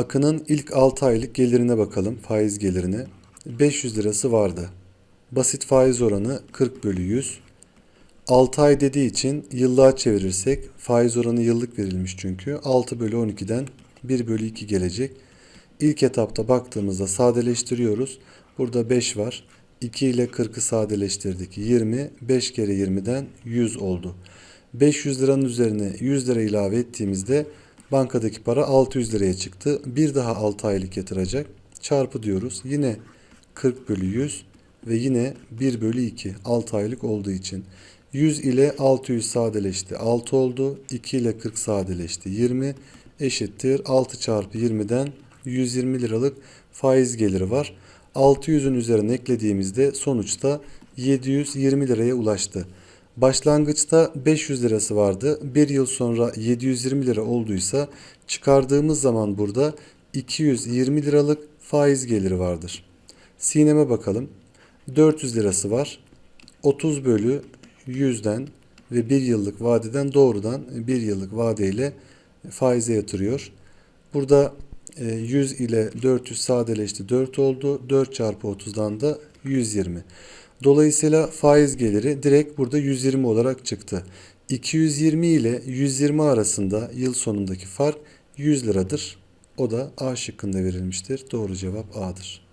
Akın'ın ilk 6 aylık gelirine bakalım, faiz gelirine. 500 lirası vardı. Basit faiz oranı 40 bölü 100. 6 ay dediği için yıllığa çevirirsek faiz oranı yıllık verilmiş çünkü. 6 bölü 12'den 1 bölü 2 gelecek. İlk etapta baktığımızda sadeleştiriyoruz. Burada 5 var. 2 ile 40'ı sadeleştirdik. 20. 5 kere 20'den 100 oldu. 500 liranın üzerine 100 lira ilave ettiğimizde bankadaki para 600 liraya çıktı. Bir daha 6 aylık yatıracak. Çarpı diyoruz. Yine 40 bölü 100 ve yine 1 bölü 2 6 aylık olduğu için. 100 ile 600 sadeleşti 6 oldu. 2 ile 40 sadeleşti 20 eşittir 6 çarpı 20'den 120 liralık faiz geliri var. 600'ün üzerine eklediğimizde sonuçta 720 liraya ulaştı. Başlangıçta 500 lirası vardı. Bir yıl sonra 720 lira olduysa çıkardığımız zaman burada 220 liralık faiz geliri vardır. Sineme bakalım. 400 lirası var. 30 bölü 100'den ve 1 yıllık vadeden doğrudan 1 yıllık vadeyle faize yatırıyor. Burada e, 100 ile 400 sadeleşti 4 oldu. 4 çarpı 30'dan da 120. Dolayısıyla faiz geliri direkt burada 120 olarak çıktı. 220 ile 120 arasında yıl sonundaki fark 100 liradır. O da A şıkkında verilmiştir. Doğru cevap A'dır.